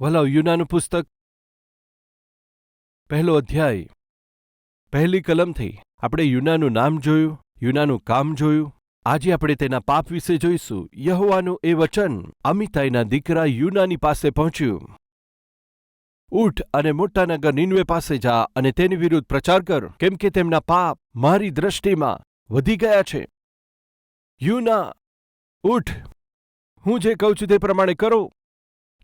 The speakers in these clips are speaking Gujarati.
વલાવ યુનાનું પુસ્તક? પહેલો અધ્યાય. પહેલી કલમથી આપણે યુનાનું નામ જોયું, યુનાનું કામ જોયું. આજે આપણે તેના પાપ વિશે જોઈશું. યહોવાનું એ વચન અમિતાઈના દીકરા યુનાની પાસે પહોંચ્યું. ઉઠ અને મોટા નગર નિન્વે પાસે જા અને તેની વિરુદ્ધ પ્રચાર કર, કેમ કે તેમના પાપ મારી દ્રષ્ટિમાં વધી ગયા છે. યુના ઉઠ હું જે કહું છું તે પ્રમાણે કરો.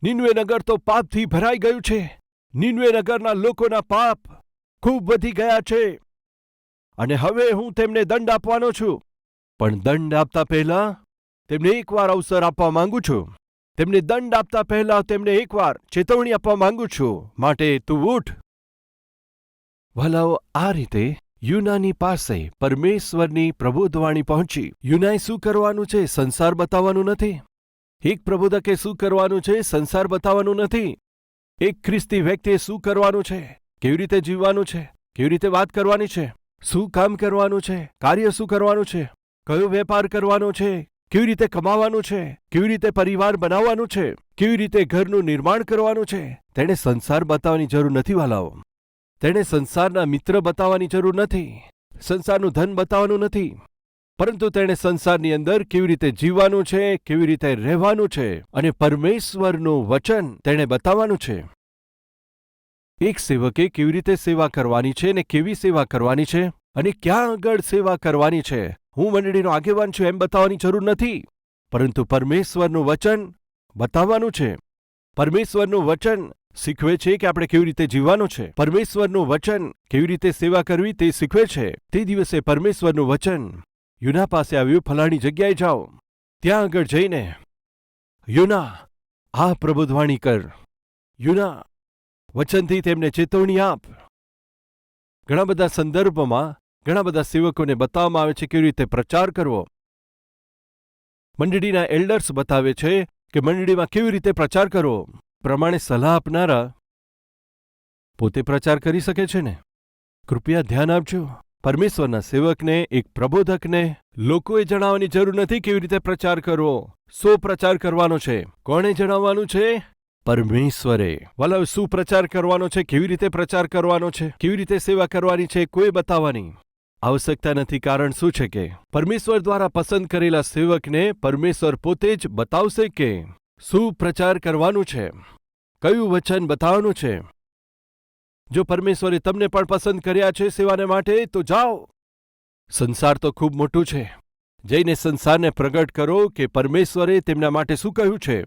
નિન્વે નગર તો પાપથી ભરાઈ ગયું છે. નિન્વે નગરના લોકોના પાપ ખૂબ વધી ગયા છે. અને હવે હું તેમને દંડ આપવાનો છું. પણ દંડ આપતા પહેલા તેમને એકવાર અવસર આપવા માંગુ છું. તેમને દંડ આપતા પહેલા તેમને એકવાર ચેતવણી આપવા માંગુ છું. માટે તું ઉઠ. ભલાઓ, આ રીતે યુનાની પાસે પરમેશ્વરની પ્રબોધવાણી પહોંચી. યુનાએ શું કરવાનું છે? સંસાર બતાવવાનું નથી? એક પ્રબોધકે શું કરવાનું છે, સંસાર બતાવવાનું નથી? એક ખ્રિસ્તી વ્યક્તિએ શું કરવાનું છે? કેવી રીતે જીવવાનું છે? કેવી રીતે વાત કરવાની છે? શું કામ કરવાનું છે? કાર્ય શું કરવાનું છે? કયો વેપાર કરવાનો છે? કેવી રીતે કમાવાનું છે? કેવી રીતે પરિવાર બનાવવાનું છે? કેવી રીતે ઘરનું નિર્માણ કરવાનું છે? તેણે સંસાર બતાવવાની જરૂર નથી વાલાઓ. તેણે સંસારના મિત્ર બતાવવાની જરૂર નથી. સંસારનું ધન બતાવવાનું નથી. પરંતુ તેણે સંસારની અંદર કેવી રીતે જીવવાનું છે, કેવી રીતે રહેવાનું છે અને પરમેશ્વરનું વચન તેણે બતાવવાનું છે? એક સેવકે કેવી રીતે સેવા કરવાની છે ને કેવી સેવા કરવાની છે અને ક્યાં આગળ સેવા કરવાની છે? હું મંડળીનો આગેવાન છું એમ બતાવવાની જરૂર નથી. પરંતુ પરમેશ્વરનું વચન બતાવવાનું છે. પરમેશ્વરનું વચન શીખવે છે કે આપણે કેવી રીતે જીવવાનું છે. પરમેશ્વરનું વચન કેવી રીતે સેવા કરવી તે શીખવે છે. તે દિવસે પરમેશ્વરનું વચન યુના પાસે આવ્યું, ફલાણી જગ્યાએ જાઓ. ત્યાં આગળ જઈને, યુના, આ પ્રબોધવાણી કર. યુના, વચનથી તેમને ચેતવણી આપ. ઘણા બધા સંદર્ભમાં, ઘણા બધા સેવકોને બતાવવામાં આવે છે, કેવી રીતે પ્રચાર કરવો. મંડળીના એલ્ડર્સ બતાવે છે કે મંડળીમાં કેવી રીતે પ્રચાર કરવો. પ્રમાણે સલાહ આપનારા પોતે પ્રચાર કરી શકે છે ને? કૃપયા ધ્યાન આપજો. પરમેશ્વરના સેવકને, એક પ્રબોધકને લોકોએ જણાવવાની જરૂર નથી કેવી રીતે પ્રચાર કરવો, શો પ્રચાર કરવાનો છે, કોણે જણાવવાનું છે? પરમેશ્વરે. વાલા શું પ્રચાર કરવાનો છે, કેવી રીતે પ્રચાર કરવાનો છે, કેવી રીતે સેવા કરવાની છે, કોઈ બતાવવાની આવશ્યકતા નથી. કારણ શું છે કે, પરમેશ્વર દ્વારા પસંદ કરેલા સેવકને પરમેશ્વર પોતે જ બતાવશે કે શું પ્રચાર કરવાનું છે, કયું વચન બતાવવાનું છે જો પરમેશ્વરે તમને પણ પસંદ કર્યા છે સેવાને માટે, તો જાઓ. સંસાર તો ખૂબ મોટું છે. જઈને સંસારને પ્રગટ કરો કે પરમેશ્વરે તેમના માટે શું કહ્યું છે.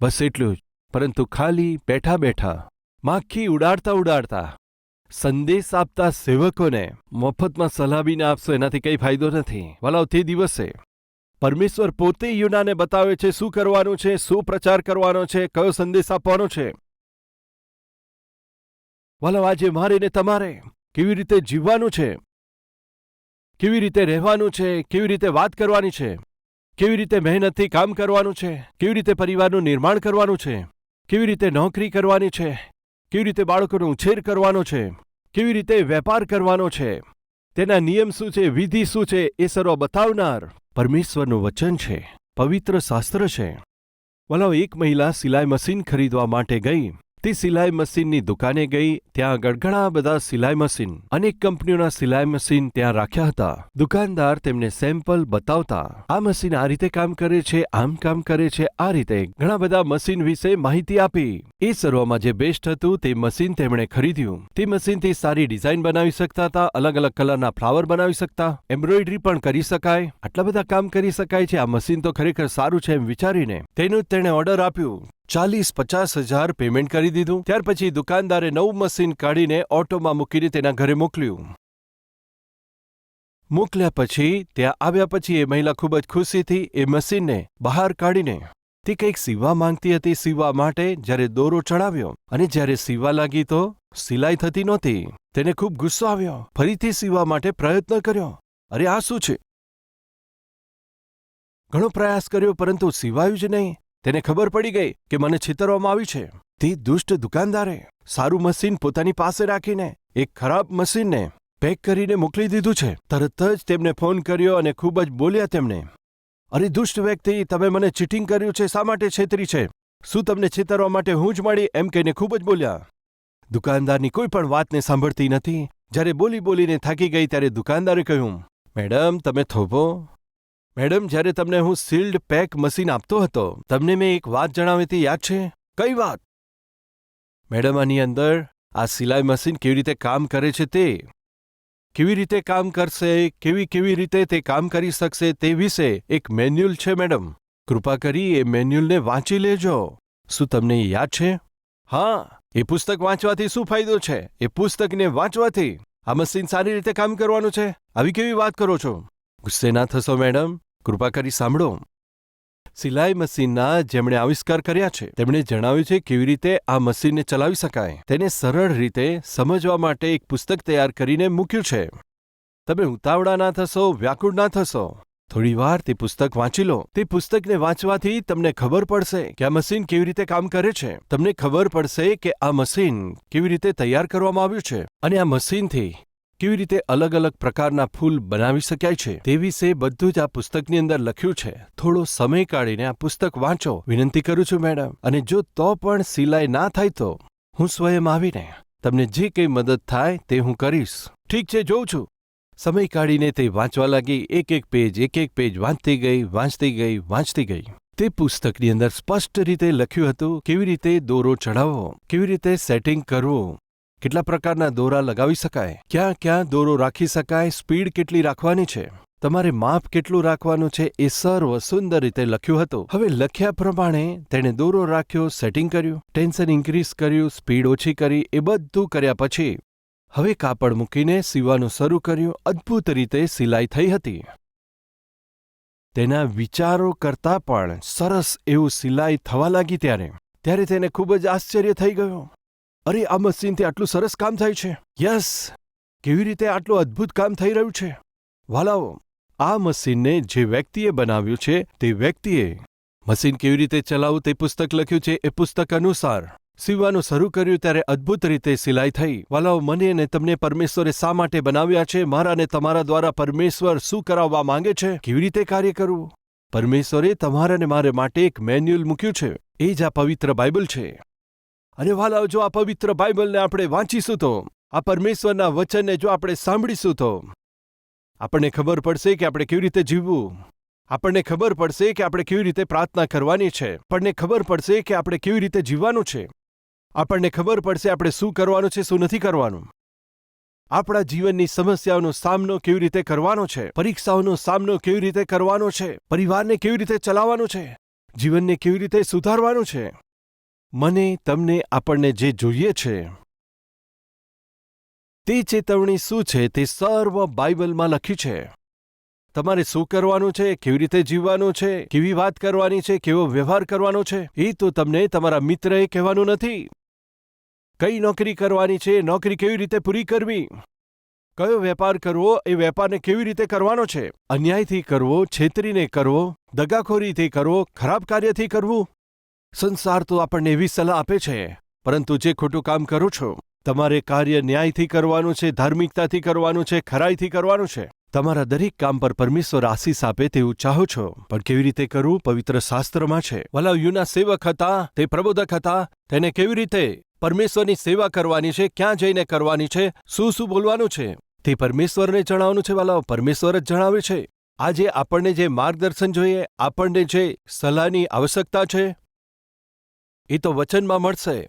બસ એટલું જ, પરંતુ ખાલી બેઠા બેઠા, માખી ઉડાડતા ઉડાડતા, સંદેશ આપતા સેવકોને મફતમાં સલાહ ના આપશો એનાથી કંઈ ફાયદો નથી. વલાવ, તે દિવસે પરમેશ્વર પોતે યુનાને બતાવે છે શું કરવાનું છે, શું પ્રચાર કરવાનો છે, કયો સંદેશ આપવાનો છે. વલાવ આજે મારે ને તમારે કેવી રીતે જીવવાનું છે? કેવી રીતે રહેવાનું છે? કેવી રીતે વાત કરવાની છે? કેવી રીતે મહેનતથી કામ કરવાનું છે? કેવી રીતે પરિવારનું નિર્માણ કરવાનું છે? કેવી રીતે નોકરી કરવાની છે? કેવી રીતે બાળકોનો ઉછેર કરવાનો છે? કેવી રીતે વેપાર કરવાનો છે? તેના નિયમ શું છે? વિધિ શું છે? એ સર્વ બતાવનાર પરમેશ્વરનું વચન છે. પવિત્ર શાસ્ત્ર છે. વલાવ એક મહિલા સિલાઈ મશીન ખરીદવા માટે ગઈ. તે સિલાઈ મશીનની દુકાને ગઈ, ત્યાં આગળ ઘણા બધા સિલાઈ મશીન અનેક કંપનીઓના સિલાઈ મશીન ત્યાં રાખ્યા હતા. દુકાનદાર તેમને સેમ્પલ બતાવતા, આ મશીન આ રીતે કામ કરે છે, આમ કામ કરે છે, આ રીતે. ઘણા બધા મશીન વિશે માહિતી આપી. એ સર્વમાં જે બેસ્ટ હતું તે મશીન તેમણે ખરીદ્યું. તે મશીનથી સારી ડિઝાઇન બનાવી શકતા હતા અલગ અલગ કલરના ફ્લાવર બનાવી શકતા. એમ્બ્રોઇડરી પણ કરી શકાય. આટલા બધા કામ કરી શકાય છે, આ મશીન તો ખરેખર સારું છે એમ વિચારીને. તેનું જ તેણે ઓર્ડર આપ્યું. ચાલીસ પચાસ હજાર પેમેન્ટ કરી દીધું. ત્યાર પછી દુકાનદારે નવું મશીન કાઢીને ઓટોમાં મૂકીને તેના ઘરે મોકલ્યું. મોકલ્યા પછી ત્યાં આવ્યા પછી એ મહિલા ખૂબ જ ખુશીથી એ મશીનને બહાર કાઢીને તે કંઈક સીવવા માંગતી હતી સીવવા માટે જ્યારે દોરો ચડાવ્યો અને જ્યારે સીવવા લાગી તો સિલાઈ થતી નહોતી. તેને ખૂબ ગુસ્સો આવ્યો. ફરીથી સીવવા માટે પ્રયત્ન કર્યો. અરે આ શું છે? ઘણો પ્રયાસ કર્યો પરંતુ સિવાયું જ નહીં. તેને ખબર પડી ગઈ કે મને છેતરવામાં આવી છે. તે દુષ્ટ દુકાનદારે સારું મશીન પોતાની પાસે રાખીને એક ખરાબ મશીનને પેક કરીને મોકલી દીધું છે. તરત જ તેમને ફોન કર્યો અને ખૂબ જ બોલ્યા તેમને અરે દુષ્ટ વ્યક્તિ, તમે મને ચીટિંગ કર્યું છે. શા માટે છેતરી છે? શું તમને છેતરવા માટે હું જ મળી? એમ કહીને ખૂબ જ બોલ્યા. દુકાનદારની કોઈ પણ વાતને સાંભળતી નથી. જ્યારે બોલી બોલીને થાકી ગઈ ત્યારે દુકાનદારે કહ્યું, મેડમ, તમે થોભો. મેડમ જ્યારે તમને હું સીલ્ડ પેક મશીન આપતો હતો તમને મેં એક વાત જણાવી હતી યાદ છે? કઈ વાત? મેડમ આની અંદર આ સિલાઈ મશીન કેવી રીતે કામ કરે છે તે કેવી રીતે કામ કરશે કેવી કેવી રીતે તે કામ કરી શકશે તે વિશે એક મેન્યુઅલ છે મેડમ. કૃપા કરી એ મેન્યુઅલને વાંચી લેજો. શું તમને એ યાદ છે? હા એ પુસ્તક વાંચવાથી શું ફાયદો છે? એ પુસ્તકને વાંચવાથી આ મશીન સારી રીતે કામ કરવાનું છે? આવી કેવી વાત કરો છો? ગુસ્સે ના થશો મેડમ. કૃપા કરી સાંભળો. સિલાઈ મશીનના જેમણે આવિષ્કાર કર્યા છે, તેમણે જણાવ્યું છે કેવી રીતે આ મશીનને ચલાવી શકાય. તેને સરળ રીતે સમજવા માટે એક પુસ્તક તૈયાર કરીને મૂક્યું છે. તમે ઉતાવળા ના થશો, વ્યાકુળ ના થશો. થોડી વાર તે પુસ્તક વાંચી લો. તે પુસ્તકને વાંચવાથી તમને ખબર પડશે કે આ મશીન કેવી રીતે કામ કરે છે. તમને ખબર પડશે કે આ મશીન કેવી રીતે તૈયાર કરવામાં આવ્યું છે. અને આ મશીનથી કેવી રીતે અલગ અલગ પ્રકારના ફૂલ બનાવી શકાય છે? તે વિશે બધું જ આ પુસ્તકની અંદર લખ્યું છે. થોડો સમય કાઢીને આ પુસ્તક વાંચો. વિનંતી કરું છું, મેડમ. અને જો તો પણ સિલાઈ ના થાય તો હું સ્વયં આવીને તમને જે કંઈ મદદ થાય તે હું કરીશ. ઠીક છે, જોઉં છું. સમય કાઢીને તે વાંચવા લાગી. એક એક પેજ, એક એક પેજ વાંચતી ગઈ વાંચતી ગઈ વાંચતી ગઈ. તે પુસ્તકની અંદર સ્પષ્ટ રીતે લખ્યું હતું, કેવી રીતે દોરો ચઢાવવો, કેવી રીતે સેટિંગ કરવું કેટલા પ્રકારના દોરા લગાવી શકાય? ક્યાં ક્યાં દોરો રાખી શકાય? સ્પીડ કેટલી રાખવાની છે? તમારે માપ કેટલું રાખવાનું છે? એ સર્વ સુંદર રીતે લખ્યું હતું. હવે લખ્યા પ્રમાણે તેણે દોરો રાખ્યો, સેટિંગ કર્યું, ટેન્શન ઇન્ક્રીઝ કર્યું, સ્પીડ ઓછી કરી, એ બધું કર્યા પછી હવે કાપડ મૂકીને સીવાનું શરૂ કર્યું. અદ્ભુત રીતે સિલાઈ થઈ હતી. તેના વિચારો કરતાં પણ સરસ એવું સિલાઈ થવા લાગી ત્યારે. ત્યારે તેને ખૂબ જ આશ્ચર્ય થઈ ગયું. અરે, આ મશીનથી આટલું સરસ કામ થાય છે. યસ, કેવી રીતે આટલું અદ્ભુત કામ થઈ રહ્યું છે? વાલાઓ, આ મશીનને જે વ્યક્તિએ બનાવ્યું છે, તે વ્યક્તિએ. મશીન કેવી રીતે ચલાવવું તે પુસ્તક લખ્યું છે એ પુસ્તક અનુસાર. સીવવાનું શરૂ કર્યું ત્યારે અદ્ભુત રીતે સિલાઈ થઈ. વાલાઓ, મને અને તમને પરમેશ્વરે શા માટે બનાવ્યા છે? મારા અને તમારા દ્વારા પરમેશ્વર શું કરાવવા માંગે છે? કેવી રીતે કાર્ય કરવું? પરમેશ્વરે તમારા અને મારે માટે એક મેન્યુઅલ મૂક્યું છે. એ જ આ પવિત્ર બાઇબલ છે. અને વાલાઓ જો આ પવિત્ર બાઇબલને આપણે વાંચીશું તો, આ પરમેશ્વરના વચનને જો આપણે સાંભળીશું તો, આપણને ખબર પડશે કે આપણે કેવી રીતે જીવવું. આપણને ખબર પડશે કે આપણે કેવી રીતે પ્રાર્થના કરવાની છે. આપણને ખબર પડશે કે આપણે કેવી રીતે જીવવાનું છે. આપણને ખબર પડશે આપણે શું કરવાનું છે, શું નથી કરવાનું. આપણા જીવનની સમસ્યાઓનો સામનો કેવી રીતે કરવાનો છે. પરીક્ષાઓનો સામનો કેવી રીતે કરવાનો છે. પરિવારને કેવી રીતે ચલાવવાનો છે. જીવનને કેવી રીતે સુધારવાનું છે. મને તમને આપણને જે જોઈએ છે, તે ચેતવણી શું છે તે સર્વ બાઇબલમાં લખ્યું છે. તમારે શું કરવાનું છે, કેવી રીતે જીવવાનું છે, કેવી વાત કરવાની છે, કેવો વ્યવહાર કરવાનો છે, એ તો તમને તમારા મિત્રએ કહેવાનું નથી. કઈ નોકરી કરવાની છે, નોકરી કેવી રીતે પૂરી કરવી? કયો વેપાર કરવો, એ વેપારને કેવી રીતે કરવાનો છે? અન્યાયથી કરવો, છેતરીને કરવો, દગાખોરીથી કરવો, ખરાબ કાર્યથી કરવું? સંસાર તો આપણને એવી સલાહ આપે છે, પરંતુ જે ખોટું કામ કરો છો, તમારે કાર્ય ન્યાયથી કરવાનું છે, ધાર્મિકતાથી કરવાનું છે, ખરાઈથી કરવાનું છે. તમારા દરેક કામ પર પરમેશ્વર આશીષ આપે તેવું ચાહો છો, પણ કેવી રીતે કરવું, પવિત્ર શાસ્ત્રમાં છે. વલાવ્યુના સેવક હતા, તે પ્રબોધક હતા, તેને કેવી રીતે પરમેશ્વરની સેવા કરવાની છે, ક્યાં જઈને કરવાની છે, શું શું બોલવાનું છે, તે પરમેશ્વરને જણાવવાનું છે, વાલાઓ, પરમેશ્વર જ જણાવે છે. આજે આપણને જે માર્ગદર્શન જોઈએ, આપણને જે સલાહની આવશ્યકતા છે એ તો વચનમાં મળશે.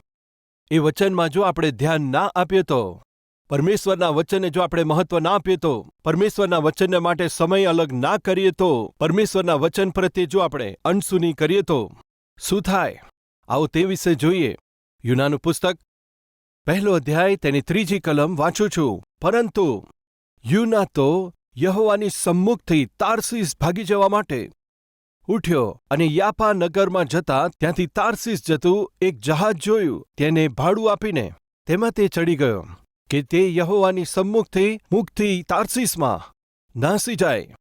એ વચનમાં જો આપણે ધ્યાન ના આપીએ તો? પરમેશ્વરના વચનને જો આપણે મહત્વ ના આપીએ તો? પરમેશ્વરના વચનને માટે સમય અલગ ના કરીએ તો? પરમેશ્વરના વચન પ્રત્યે જો આપણે અણસુની કરીએ તો? શું થાય? આવો તે વિશે જોઈએ. યુનાનું પુસ્તક. પહેલો અધ્યાય તેની ત્રીજી કલમ વાંચું છું. પરંતુ યુના તો યહોવાની સમ્મુખથી તારસીસ ભાગી જવા માટે ઉઠ્યો અને યાપા નગરમાં જતા ત્યાંથી તારસીસ જતું એક જહાજ જોયું. તેને ભાડું આપીને તેમાં તે ચડી ગયો કે તે યહોવાની સમ્મુખથી મુખથી તારસીસમાં નાસી જાય.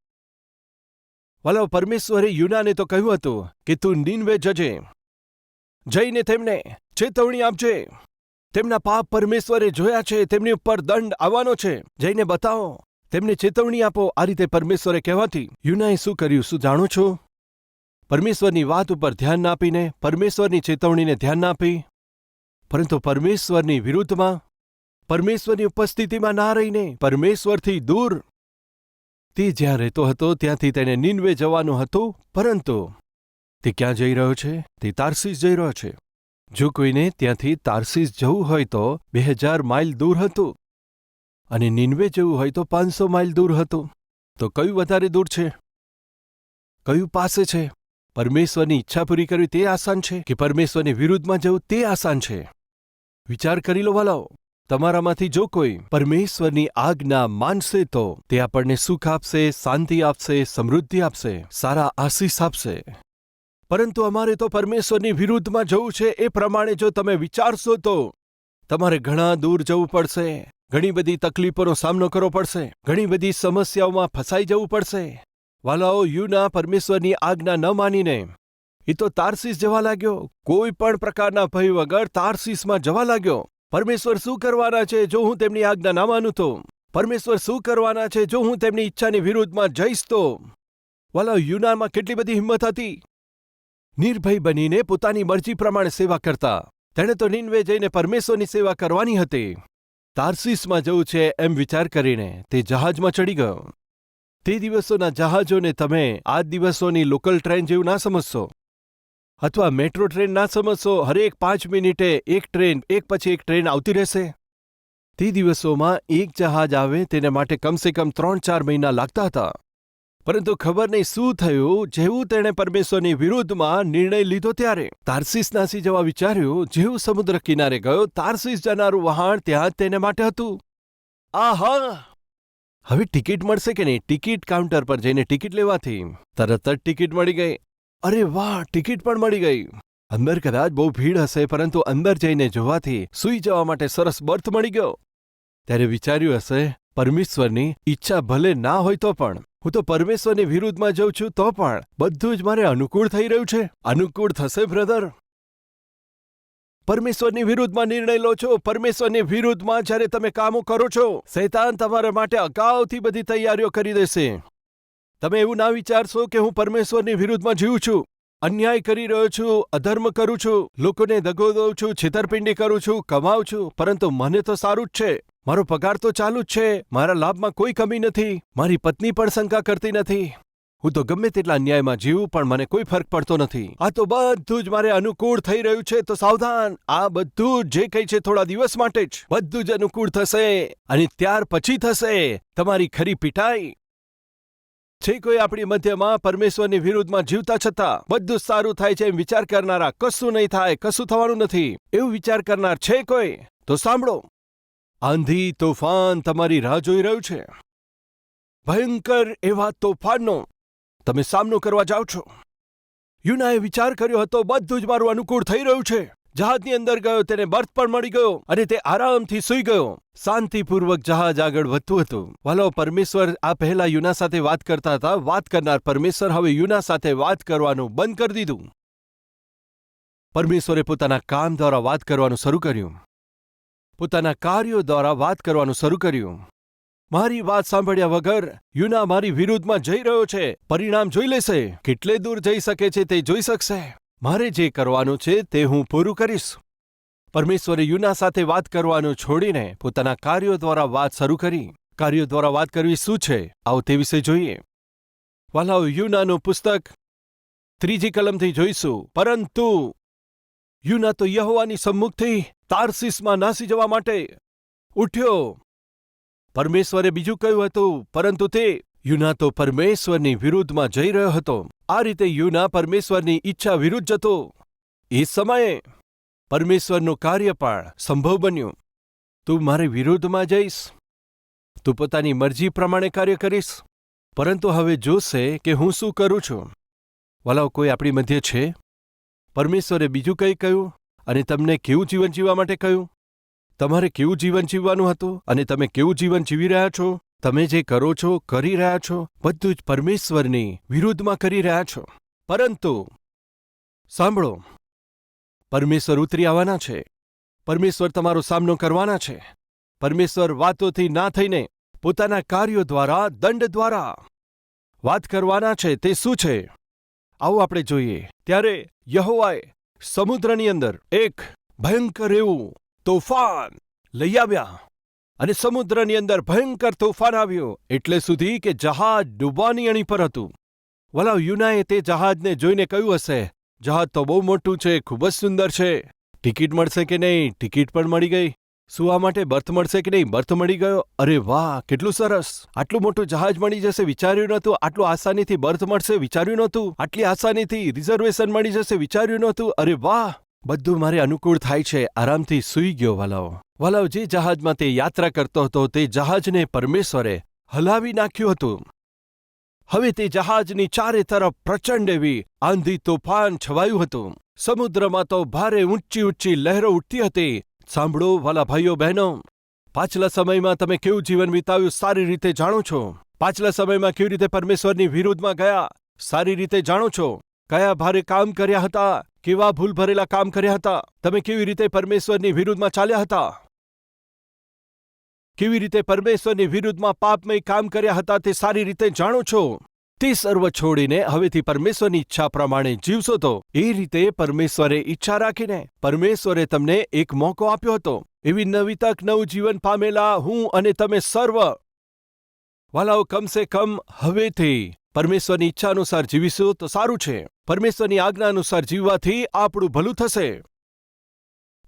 વાલો, પરમેશ્વરે યુનાને તો કહ્યું હતું કે તું નીનવે જજે. જઈને તેમને ચેતવણી આપજે. તેમના પાપ પરમેશ્વરે જોયા છે, તેમની ઉપર દંડ આવવાનો છે. જઈને બતાવો, તેમને ચેતવણી આપો. આ રીતે પરમેશ્વરે કહેવાથી યુનાએ શું કર્યું, શું જાણો છો? પરમેશ્વરની વાત ઉપર ધ્યાન આપીને, પરમેશ્વરની ચેતવણીને ધ્યાન આપી. પરંતુ પરમેશ્વરની વિરુદ્ધમાં, પરમેશ્વરની ઉપસ્થિતિમાં ના રહીને, પરમેશ્વરથી દૂર. તે જ્યાં રહેતો હતો, ત્યાંથી તેને નિનવે જવાનું હતું, પરંતુ તે ક્યાં જઈ રહ્યો છે? તે તારસીસ જઈ રહ્યો છે. જો કોઈને ત્યાંથી તારસીસ જવું હોય તો બે હજાર માઇલ દૂર હતું. અને નિનવે જવું હોય તો પાંચસો માઇલ દૂર હતું. તો કયું વધારે દૂર છે? કયું પાસે છે? પરમેશ્વરની ઈચ્છા પૂરી કરવી તે આસાન છે કે પરમેશ્વરની વિરુદ્ધમાં જવું તે આસાન છે? વિચાર કરી લો વાલાઓ, તમારામાંથી જો કોઈ પરમેશ્વરની આજ્ઞા માનશે તો તે આપણને સુખ આપશે, શાંતિ આપશે, સમૃદ્ધિ આપશે, સારા આશીષ આપશે. પરંતુ અમારે તો પરમેશ્વરની વિરુદ્ધમાં જવું છે એ પ્રમાણે જો તમે વિચારશો તો તમારે ઘણા દૂર જવું પડશે, ઘણી બધી તકલીફોનો સામનો કરવો પડશે, ઘણી બધી સમસ્યાઓમાં ફસાઈ જવું પડશે. વાલાઓ યુના પરમેશ્વરની આજ્ઞા ન માનીને. એ તો તારસીસ જવા લાગ્યો. કોઈ પણ પ્રકારના ભય વગર તારસીસમાં જવા લાગ્યો. પરમેશ્વર શું કરવાના છે જો હું તેમની આજ્ઞા ના માનું તો? પરમેશ્વર શું કરવાના છે જો હું તેમની ઈચ્છાની વિરુદ્ધમાં જઈશ તો? વાલાઓ યુનામાં કેટલી બધી હિંમત હતી? નિર્ભય બનીને પોતાની મરજી પ્રમાણે સેવા કરતા. તેણે તો નિન્વે જઈને પરમેશ્વરની સેવા કરવાની હતી. તારસીસમાં જવું છે એમ વિચાર કરીને તે જહાજમાં ચડી ગયો. તે દિવસોના જહાજોને તમે આ દિવસોની લોકલ ટ્રેન જેવું ના સમજશો. અથવા મેટ્રો ટ્રેન ના સમજશો, હરેક પાંચ મિનિટે એક ટ્રેન, એક પછી એક ટ્રેન આવતી રહેશે. તે દિવસોમાં એક જહાજ આવે તેને માટે કમસે કમ ત્રણ ચાર મહિના લાગતા હતા. પરંતુ ખબર નહીં શું થયું, જેવું તેણે પરમેશ્વરની વિરુદ્ધમાં નિર્ણય લીધો ત્યારે. તારસીસ નાસી જવા વિચાર્યું, જેવું સમુદ્ર કિનારે ગયો, તારસીસ જનારું વહાણ ત્યાં તેને માટે હતું. આહા! હવે ટિકિટ મળશે કે નહીં? ટિકિટ કાઉન્ટર પર જઈને ટિકિટ લેવાથી તરત જ ટિકિટ મળી ગઈ. અરે વાહ, ટિકિટ પણ મળી ગઈ. અંદર કદાચ બહુ ભીડ હશે, પરંતુ અંદર જઈને જોવાથી સૂઈ જવા માટે સરસ બર્થ મળી ગયો. ત્યારે વિચાર્યું હશે, પરમેશ્વરની ઈચ્છા ભલે ના હોય તો પણ, હું તો પરમેશ્વરની વિરુદ્ધમાં જઉં છું તો પણ, બધું જ મારે અનુકૂળ થઈ રહ્યું છે. અનુકૂળ થશે, બ્રધર. પરમેશ્વરની વિરુદ્ધમાં નિર્ણય લો છો. પરમેશ્વરની વિરુદ્ધમાં જ્યારે તમે કામો કરો છો, શૈતાન તમારા માટે અગાઉથી બધી તૈયારીઓ કરી દેશે. તમે એવું ના વિચારશો કે હું પરમેશ્વરની વિરુદ્ધમાં જીવું છું. અન્યાય કરી રહ્યો છું, અધર્મ કરું છું, લોકોને દગો દઉં છું, છેતરપિંડી કરું છું, કમાઉં છું, પરંતુ મને તો સારું જ છે. મારો પગાર તો ચાલુ જ છે. મારા લાભમાં કોઈ કમી નથી. મારી પત્ની પણ શંકા કરતી નથી. હું તો ગમે તેટલા અન્યાયમાં જીવું, પણ મને કોઈ ફરક પડતો નથી. આ તો બધું જ મારે અનુકૂળ થઈ રહ્યું છે, તો સાવધાન. આ બધું જે કંઈ છે, થોડા દિવસ માટે જ. બધું જ અનુકૂળ થશે, અને ત્યાર પછી થશે, તમારી ખરી પીટાઈ. છે કોઈ આપણી મધ્યમાં પરમેશ્વરની વિરુદ્ધમાં જીવતા છતાં, બધું સારું થાય છે એમ વિચાર કરનારા કશું નહીં થાય, કશું થવાનું નથી. એવું વિચાર કરનાર છે કોઈ? તો સાંભળો. આંધી તોફાન તમારી રાહ જોઈ રહ્યું છે. ભયંકર એવા તોફાનનો તમે સામનો કરવા જાઓ છો. યુનાએ વિચાર કર્યો હતો, બધું જ મારું અનુકૂળ થઈ રહ્યું છે. જહાજની અંદર ગયો, તેને બર્થ પણ મળી ગયો અને તે આરામથી સૂઈ ગયો. શાંતિપૂર્વક જહાજ આગળ વધતું હતું. વાલો, પરમેશ્વર આ પહેલા યુના સાથે વાત કરતા હતા. વાત કરનાર પરમેશ્વર હવે યુના સાથે વાત કરવાનું બંધ કરી દીધું. પરમેશ્વરે પોતાના કામ દ્વારા વાત કરવાનું શરૂ કર્યું. પોતાના કાર્યો દ્વારા વાત કરવાનું શરૂ કર્યું. મારી વાત સાંભળ્યા વગર યુના મારી વિરુદ્ધમાં જઈ રહ્યો છે. પરિણામ જોઈ લેશે. કેટલે દૂર જઈ શકે છે તે જોઈ શકશે. મારે જે કરવાનું છે તે હું પૂરું કરીશ. પરમેશ્વરે યુના સાથે વાત કરવાનું છોડીને પોતાના કાર્યો દ્વારા વાત શરૂ કરી. કાર્યો દ્વારા વાત કરવી શું છે? આવો તે વિશે જોઈએ. વાલાઓ, યુનાનું પુસ્તક ત્રીજી કલમથી જોઈશું. પરંતુ યુના તો યહોવાની સમ્મુખથી તારસીસમાં નાસી જવા માટે ઉઠ્યો. પરમેશ્વરે બીજું કહ્યું હતું, પરંતુ તે યુના તો પરમેશ્વરની વિરુદ્ધમાં જઈ રહ્યો હતો. આ રીતે યુના પરમેશ્વરની ઈચ્છા વિરુદ્ધ જતો. એ સમયે પરમેશ્વરનું કાર્ય પણ સંભવ બન્યું. તું મારી વિરુદ્ધમાં જઈશ. તું પોતાની મરજી પ્રમાણે કાર્ય કરીશ. પરંતુ હવે જોશે કે હું શું કરું છું. વલાવ કોઈ આપણી મધ્ય છે? પરમેશ્વરે બીજું કંઈ કહ્યું અને તમને કેવું જીવન જીવવા માટે કહ્યું? તમારે કેવું જીવન જીવવાનું હતું? અને તમે કેવું જીવન જીવી રહ્યા છો? તમે જે કરો છો, કરી રહ્યા છો? બધું જ પરમેશ્વરની વિરુદ્ધમાં કરી રહ્યા છો. પરંતુ, સાંભળો. પરમેશ્વર ઉતરી આવવાના છે. પરમેશ્વર તમારો સામનો કરવાના છે. પરમેશ્વર વાતોથી ના થઈને પોતાના કાર્યો દ્વારા, દંડ દ્વારા વાત કરવાના છે. તે શું છે? આવું આપણે જોઈએ. ત્યારે યહોવાએ સમુદ્રની અંદર એક ભયંકર એવું તોફાન. લઈ આવ્યા. અને સમુદ્રની અંદર ભયંકર તોફાન આવ્યું, એટલે સુધી કે જહાજ ડૂબવાની અણી પર હતું. વલાવ યુનાએ તે જહાજને જોઈને કહ્યું હશે, જહાજ તો બહુ મોટું છે, ખૂબ જ સુંદર છે. ટિકિટ મળશે કે નહીં? ટિકિટ પણ મળી ગઈ. સુવા માટે બર્થ મળશે કે નહીં? બર્થ મળી ગયો? અરે વાહ, કેટલું સરસ! આટલું મોટું જહાજ મળી જશે વિચાર્યું નહોતું. આટલું આસાનીથી બર્થ મળશે વિચાર્યું નહોતું. આટલી આસાનીથી રિઝર્વેશન મળી જશે વિચાર્યું નહોતું. અરે વાહ! બધું મારે અનુકૂળ થાય છે, આરામથી સૂઈ ગયો વાલાઓ. વાલાઓ જે જહાજમાં તે યાત્રા કરતો હતો, તે જહાજને પરમેશ્વરે હલાવી નાખ્યું હતું. હવે તે જહાજની ચારે તરફ પ્રચંડ એવી આંધી તોફાન છવાયું હતું. સમુદ્રમાં તો ભારે ઊંચી ઊંચી લહેરો ઉઠતી હતી. સાંભળો વાલા ભાઈઓ બહેનો, પાછલા સમયમાં તમે કેવું જીવન વિતાવ્યું સારી રીતે જાણો છો? પાછલા સમયમાં કેવી રીતે પરમેશ્વરની વિરુદ્ધમાં ગયા? સારી રીતે જાણો છો? કયા ભારે કામ કર્યા હતા? કેવા ભૂલ ભરેલા કામ કર્યા હતા? તમે કેવી રીતે પરમેશ્વરની વિરુદ્ધમાં ચાલ્યા હતા? કેવી રીતે પરમેશ્વરની વિરુદ્ધમાં પાપમય કામ કર્યા હતા તે સારી રીતે જાણો છો? તે સર્વ છોડીને હવેથી પરમેશ્વરની ઈચ્છા પ્રમાણે જીવશો તો એ રીતે પરમેશ્વરે ઈચ્છા રાખીને પરમેશ્વરે તમને એક મોકો આપ્યો હતો. એવી નવી તક, નવું જીવન પામેલા હું અને તમે સર્વ વાલાઓ કમસે કમ હવેથી પરમેશ્વરની ઈચ્છા અનુસાર જીવીશું તો સારું છે. પરમેશ્વરની આજ્ઞા અનુસાર જીવવાથી આપણું ભલું થશે.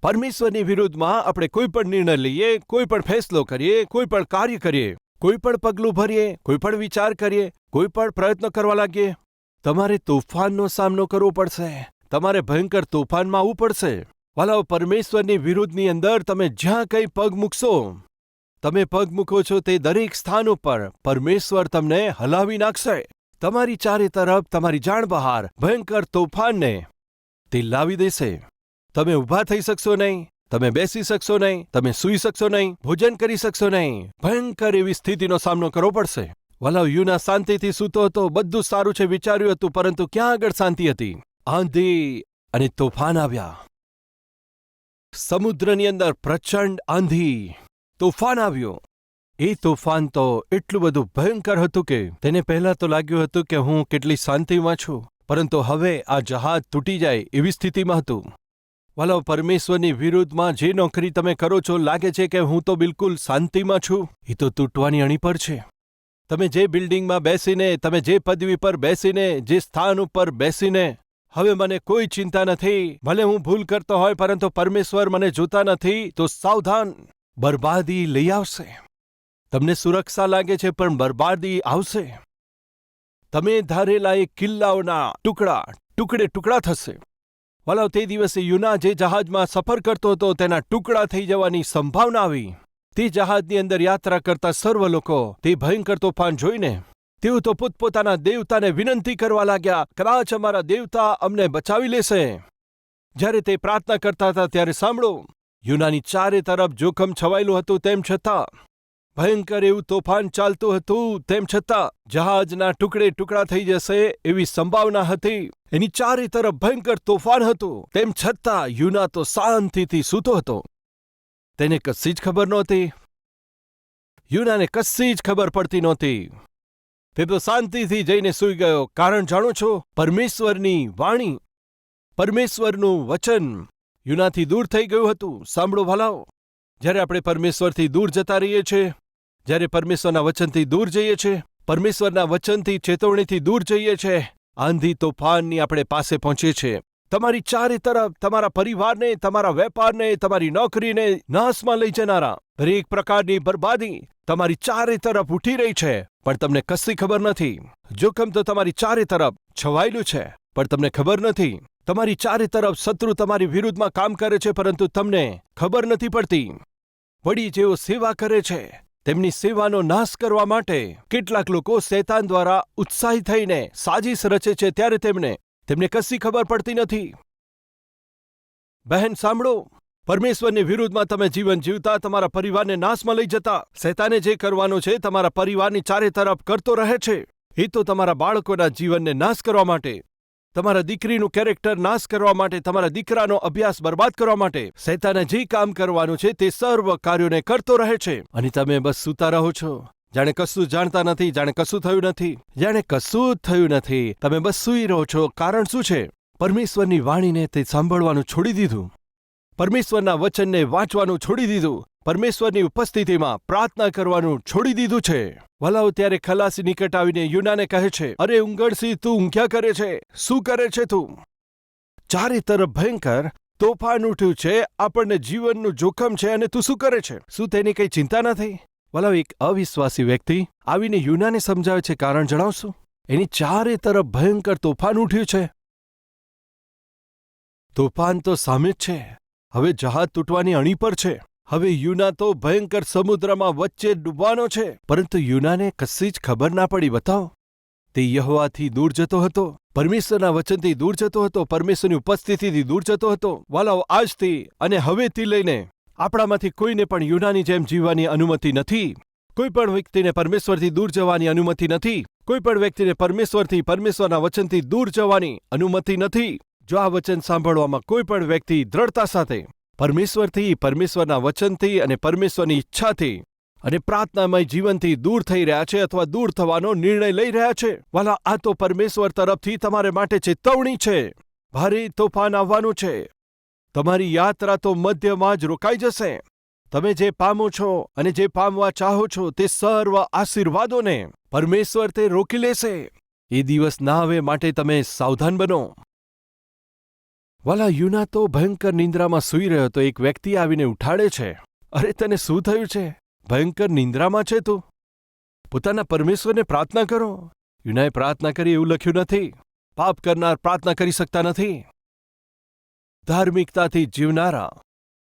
પરમેશ્વરની વિરુદ્ધમાં આપણે કોઈ પણ નિર્ણય લઈએ, કોઈ પણ ફેસલો કરીએ, કોઈ પણ કાર્ય કરીએ, કોઈ પણ પગલું ભરીએ, કોઈ પણ વિચાર કરીએ, કોઈ પણ પ્રયત્ન કરવા લાગીએ. તમારે તોફાનનો સામનો કરવો પડશે. તમારે ભયંકર તોફાનમાં આવવું પડશે. વાલાઓ, પરમેશ્વરની વિરુદ્ધની અંદર તમે જ્યાં કંઈ પગ મૂકશો તમે પગ મૂકો છો તે દરેક સ્થાન ઉપર, પરમેશ્વર તમને હલાવી નાખશે. તમારી ચારે તરફ તમારી જાણ બહાર, ભયંકર તોફાનને તે લાવી દેશે. તમે ઊભા થઈ શકશો નહીં, તમે બેસી શકશો નહીં, તમે સૂઈ શકશો નહીં, ભોજન કરી શકશો નહીં. ભયંકર એવી સ્થિતિનો સામનો કરવો પડશે. વલાવ યુના શાંતિથી સૂતો હતો, બધું સારું છે વિચાર્યું હતું, પરંતુ ક્યાં આગળ શાંતિ હતી? આંધી અને તોફાન આવ્યા. સમુદ્રની અંદર પ્રચંડ આંધી. તોફાન આવ્યું. એ તોફાન તો એટલું બધું ભયંકર હતું કે તેને પહેલાં તો લાગ્યું હતું કે હું કેટલી શાંતિમાં છું, પરંતુ હવે આ જહાજ તૂટી જાય એવી સ્થિતિમાં હતું. વાલો, પરમેશ્વરની વિરુદ્ધમાં જે નોકરી તમે કરો છો લાગે છે કે હું તો બિલકુલ શાંતિમાં છું. એ તો તૂટવાની અણી પર છે. તમે જે બિલ્ડિંગમાં બેસીને, તમે જે પદવી પર બેસીને, જે સ્થાન ઉપર બેસીને, હવે મને કોઈ ચિંતા નથી. ભલે હું ભૂલ કરતો હોય, પરંતુ પરમેશ્વર મને જોતા નથી, તો સાવધાન. બરબાદી લઈ આવશે. તમને સુરક્ષા લાગે છે, પણ બરબાદી આવશે. તમે ધારેલા એ કિલ્લાઓના ટુકડા ટુકડે ટુકડા થશે. વલાવ તે દિવસે યુના જે જહાજમાં સફર કરતો હતો, તેના ટુકડા થઈ જવાની સંભાવના આવી. તે જહાજની અંદર યાત્રા કરતા સર્વ લોકો તે ભયંકર તોફાન જોઈને, તેઓ તો પોતપોતાના દેવતાને વિનંતી કરવા લાગ્યા, કદાચ અમારા દેવતા અમને બચાવી લેશે. જ્યારે તે પ્રાર્થના કરતા હતા, ત્યારે સાંભળો યુનાની ચારે તરફ જોખમ છવાયેલું હતું તેમ છતાં, ભયંકર એવું તોફાન ચાલતું હતું તેમ છતાં, જહાજના ટુકડે ટુકડા થઈ જશે એવી સંભાવના હતી. એની ચારે તરફ ભયંકર તોફાન હતું તેમ છતાં યુના તો શાંતિથી સૂતો હતો. તેને કશી જ ખબર નહોતી. યુનાને કશી જ ખબર પડતી નહોતી. તે તો શાંતિથી જઈને સૂઈ ગયો. કારણ જાણો છો, પરમેશ્વરની વાણી, પરમેશ્વરનું વચન યુનાથી દૂર થઈ ગયું હતું. સાંભળો ભલાઓ. જ્યારે આપણે પરમેશ્વરથી દૂર જતા રહીએ છીએ, જ્યારે પરમેશ્વરના વચનથી દૂર જઈએ છીએ, પરમેશ્વરના વચનથી ચેતવણીથી દૂર જઈએ છીએ, આંધી તોફાનની આપણે પાસે પહોંચીએ છીએ. તમારી ચારે તરફ, તમારા પરિવારને, તમારા વેપારને, તમારી નોકરીને નાશમાં લઈ જનારા. દરેક પ્રકારની બરબાદી તમારી ચારે તરફ ઉઠી રહી છે, પણ તમને કશી ખબર નથી. જોખમ તો તમારી ચારે તરફ છવાયેલું છે, પણ તમને ખબર નથી. તમારી ચારે તરફ શત્રુ તમારી વિરુદ્ધમાં કામ કરે છે, પરંતુ તમને ખબર નથી પડતી. વળી જેઓ સેવા કરે છે, તેમની સેવાનો નાશ કરવા માટે કેટલાક લોકો શૈતાન દ્વારા ઉત્સાહી થઈને સાજીશ રચે છે, ત્યારે તેમને તેમને કશી ખબર પડતી નથી. બહેન, સાંભળો. પરમેશ્વરની વિરુદ્ધમાં તમે જીવન જીવતા, તમારા પરિવારને નાશમાં લઈ જતા. શૈતાને જે કરવાનું છે, તમારા પરિવારની ચારે તરફ કરતો રહે છે. એ તો તમારા બાળકોના જીવનને નાશ કરવા માટે તમારા દીકરીનું કેરેક્ટર નાશ કરવા માટે, તમારા દીકરાનો અભ્યાસ બરબાદ કરવા માટે શૈતાને જે કામ કરવાનું છે તે સર્વ કાર્યોને કરતો રહે છે. અને તમે બસ સૂતા રહો છો. જાણે કશું જાણતા નથી, જાણે કશું થયું નથી. જાણે કશું જ થયું નથી. તમે બસ સૂઈ રહો છો. કારણ શું છે? પરમેશ્વરની વાણીને તે સાંભળવાનું છોડી દીધું. પરમેશ્વરના વચનને વાંચવાનું છોડી દીધું. પરમેશ્વરની ઉપસ્થિતિમાં પ્રાર્થના કરવાનું છોડી દીધું છે. વલાઓ ત્યારે ખલાસી નિકટ આવીને યુનાને કહે છે, અરે ઉંગળસી તું ઊંઘ્યા કરે છે? શું કરે છે તું? ચારે તરફ ભયંકર તોફાન ઉઠ્યું છે, આપણને જીવનનું જોખમ છે અને તું શું કરે છે? શું તેની કઈ ચિંતા નથી? વલાવ એક અવિશ્વાસી વ્યક્તિ આવીને યુનાને સમજાવે છે, કારણ જણાવશું? એની ચારે તરફ ભયંકર તોફાન ઉઠ્યું છે. તોફાન તો સામે જ છે. હવે જહાજ તૂટવાની અણી પર છે. હવે યુના તો ભયંકર સમુદ્રમાં વચ્ચે ડૂબવાનો છે. પરંતુ યુનાને કશી જ ખબર ના પડી, બતાવો. તે યહવાથી દૂર જતો હતો, પરમેશ્વરના વચનથી દૂર જતો હતો, પરમેશ્વરની ઉપસ્થિતિથી દૂર જતો હતો. વાલાઓ, આજથી અને હવેથી લઈને આપણામાંથી કોઈને પણ યુનાની જેમ જીવવાની અનુમતિ નથી. કોઈ પણ વ્યક્તિને પરમેશ્વરથી દૂર જવાની અનુમતિ નથી. કોઈ પણ વ્યક્તિને પરમેશ્વરથી, પરમેશ્વરના વચનથી દૂર જવાની અનુમતિ નથી. જો આ વચન સાંભળવામાં કોઈ પણ વ્યક્તિ દ્રઢતા સાથે પરમેશ્વરથી, પરમેશ્વરના વચનથી અને પરમેશ્વરની ઈચ્છાથી અને પ્રાર્થનામય જીવનથી દૂર થઈ રહ્યા છે અથવા દૂર થવાનો નિર્ણય લઈ રહ્યા છે. વાલા, આ તો પરમેશ્વર તરફથી તમારે માટે ચેતવણી છે. ભારે તોફાન આવવાનું છે. તમારી યાત્રા તો મધ્યમાં જ રોકાઈ જશે. તમે જે પામો છો અને જે પામવા ચાહો છો તે સર્વ આશીર્વાદોને પરમેશ્વર તે રોકી લેશે. એ દિવસ ના આવે માટે તમે સાવધાન બનો. વાલા, યુના તો ભયંકર નિંદ્રામાં સૂઈ રહ્યો તો એક વ્યક્તિ આવીને ઉઠાડે છે. અરે, તને શું થયું છે? ભયંકર નિંદ્રામાં છે તું? પોતાના પરમેશ્વરને પ્રાર્થના કરો. યુનાએ પ્રાર્થના કરી એવું લખ્યું નથી. પાપ કરનાર પ્રાર્થના કરી શકતા નથી. ધાર્મિકતાથી જીવનારા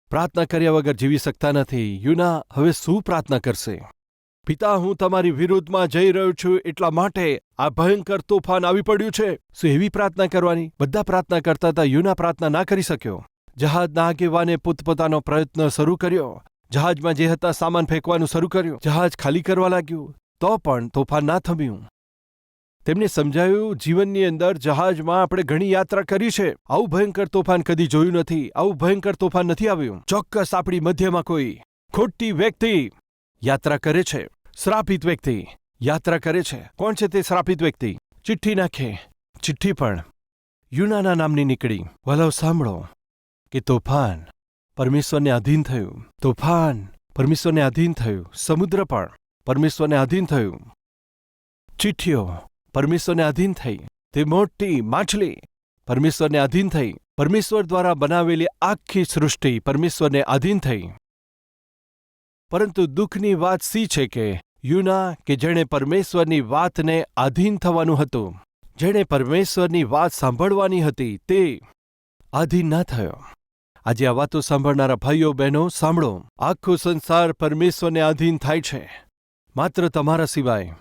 પ્રાર્થના કર્યા વગર જીવી શકતા નથી. યુના હવે શું પ્રાર્થના કરશે? પિતા, હું તમારી વિરુદ્ધમાં જઈ રહ્યો છું એટલા માટે આ ભયંકર તોફાન આવી પડ્યું છે. શું એવી પ્રાર્થના કરવાની? બધા પ્રાર્થના કરતા હતા, યુના પ્રાર્થના ના કરી શક્યો. જહાજના આગેવાને પોતપોતાનો પ્રયત્ન શરૂ કર્યો. જહાજમાં જે હતા સામાન ફેંકવાનું શરૂ કર્યું. જહાજ ખાલી કરવા લાગ્યું. તો પણ તોફાન ના થમ્યું. તેમને સમજાયું, જીવનની અંદર જહાજમાં આપણે ઘણી યાત્રા કરી છે. આવું ભયંકર તોફાન કદી જોયું નથી. આવું ભયંકર તોફાન નથી આવ્યું. ચોક્કસ આપણી મધ્યમાં કોઈ ખોટી વ્યક્તિ યાત્રા કરે છે. શ્રાપિત વ્યક્તિ, યાત્રા કરે છે. કોણ છે તે શ્રાપિત વ્યક્તિ? ચિઠ્ઠી નાખે. ચિઠ્ઠી પણ યુનાના નામની નીકળી. વલવ, સાંભળો. કે તોફાન પરમેશ્વરને આધીન થયું. તોફાન પરમેશ્વરને આધીન થયું. સમુદ્ર પણ પરમેશ્વરને આધીન થયું. ચિઠ્ઠીઓ પરમેશ્વરને આધીન થઈ. તે મોટી માછલી પરમેશ્વરને આધીન થઈ. પરમેશ્વર દ્વારા બનાવેલી આખી સૃષ્ટિ પરમેશ્વરને આધીન થઈ. પરંતુ દુઃખની વાત સી છે કે યુના, કે જેણે પરમેશ્વરની વાતને આધીન થવાનું હતું, જેણે પરમેશ્વરની વાત સાંભળવાની હતી, તે આધીન ના થયો. આજે આ વાતો સાંભળનારા ભાઈઓ, બહેનો, સાંભળો. આખો સંસાર પરમેશ્વરને આધીન થાય છે. માત્ર તમારા સિવાય.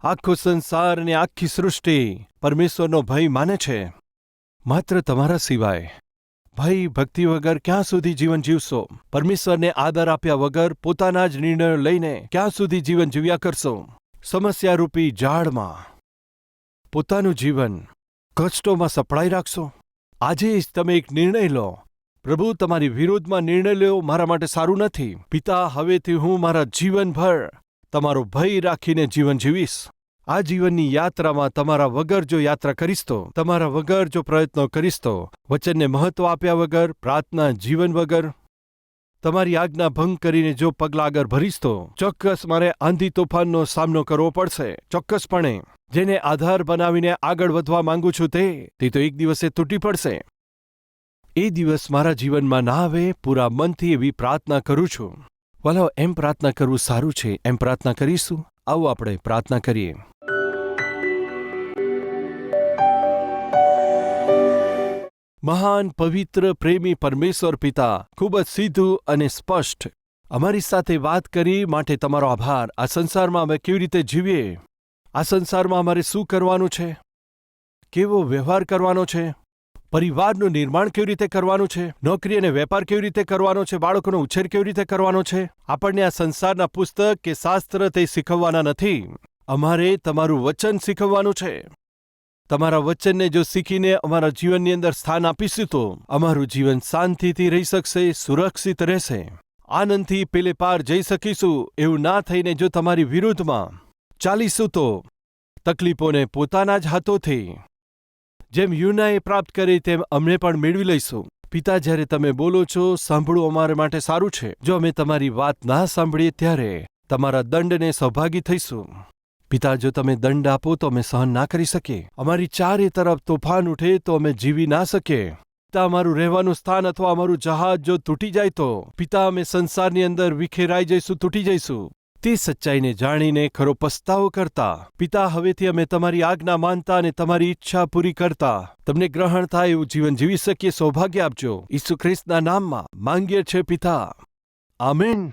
આખો સંસાર અને આખી સૃષ્ટિ પરમેશ્વરનો ભય માને છે. માત્ર તમારા સિવાય. ભય, ભક્તિ વગર ક્યાં સુધી જીવન જીવશો? પરમેશ્વરને આદર આપ્યા વગર પોતાના જ નિર્ણયો લઈને ક્યાં સુધી જીવન જીવ્યા કરશો? સમસ્યારૂપી ઝાડમાં પોતાનું જીવન કષ્ટોમાં સપડાઈ રાખશો? આજે જ તમે એક નિર્ણય લો. પ્રભુ, તમારી વિરોધમાં નિર્ણય લેવો મારા માટે સારું નથી. પિતા, હવેથી હું મારા જીવનભર તમારો ભય રાખીને જીવન જીવીશ. આ જીવનની યાત્રામાં તમારા વગર જો યાત્રા કરીશ તો તમારા વગર જો પ્રયત્નો કરીશ તો વચનને મહત્વ આપ્યા વગર, પ્રાર્થના, જીવન વગર, તમારી આજ્ઞા ભંગ કરીને જો પગલા આગળ ભરીશ તો ચોક્કસ મારે આંધી તોફાનનો સામનો કરવો પડશે. ચોક્કસપણે, જેને આધાર બનાવીને આગળ વધવા માંગુ છું તે તે તો એક દિવસે તૂટી પડશે. એ દિવસ મારા જીવનમાં ના આવે, પૂરા મનથી એવી પ્રાર્થના કરું છું. વાલો, એમ પ્રાર્થના કરવું સારું છે, એમ પ્રાર્થના કરીશું. આવો આપણે પ્રાર્થના કરીએ. મહાન, પવિત્ર, પ્રેમી પરમેશ્વર પિતા, ખૂબ જ સીધું અને સ્પષ્ટ. અમારી સાથે વાત કરી માટે તમારો આભાર. આ સંસારમાં અમે કેવી રીતે જીવીએ? આ સંસારમાં અમારે શું કરવાનું છે? કેવો વ્યવહાર કરવાનો છે? પરિવારનું નિર્માણ કેવી રીતે કરવાનું છે? નોકરી અને વેપાર કેવી રીતે કરવાનો છે? બાળકોનો ઉછેર કેવી રીતે કરવાનો છે? આપણને આ સંસારના પુસ્તક કે શાસ્ત્ર તે શીખવવાના નથી. અમારે તમારું વચન શીખવવાનું છે. તમારા વચનને જો શીખીને અમારા જીવનની અંદર સ્થાન આપીશું તો અમારું જીવન શાંતિથી રહી શકશે, સુરક્ષિત રહેશે. આનંદથી પેલે પાર જઈ શકીશું, એવું ના થઈને જો તમારી વિરુદ્ધમાં ચાલીશું તો તકલીફોને પોતાના જ હાથોથી જેમ યુનાએ પ્રાપ્ત કરી, તેમ અમને પણ મેળવી લઈશું. પિતા, જ્યારે તમે બોલો છો, સાંભળવું અમારે માટે સારું છે. જો અમે તમારી વાત ના સાંભળીએ, ત્યારે તમારા દંડને સૌભાગી થઈશું. પિતા, જો તમે દંડ આપો, તો અમે સહન ના કરી શકીએ. અમારી ચારે તરફ તોફાન ઉઠે, તો અમે જીવી ના શકીએ. પિતા, અમારું રહેવાનું સ્થાન અથવા અમારું જહાજ જો તૂટી જાય, તો પિતા, અમે સંસારની અંદર વિખેરાઈ જઈશું, તૂટી જઈશું. તે સચ્ચાઈને જાણીને ખરો પસ્તાવો કરતા, પિતા, હવેથી અમે તમારી આજ્ઞા માનતા અને તમારી ઈચ્છા પૂરી કરતા. તમને ગ્રહણ થાય એવું જીવન જીવી શકીએ, સૌભાગ્ય આપજો. ઈસુ ખ્રિસ્તના નામમાં માંગીએ છે પિતા. આમેન.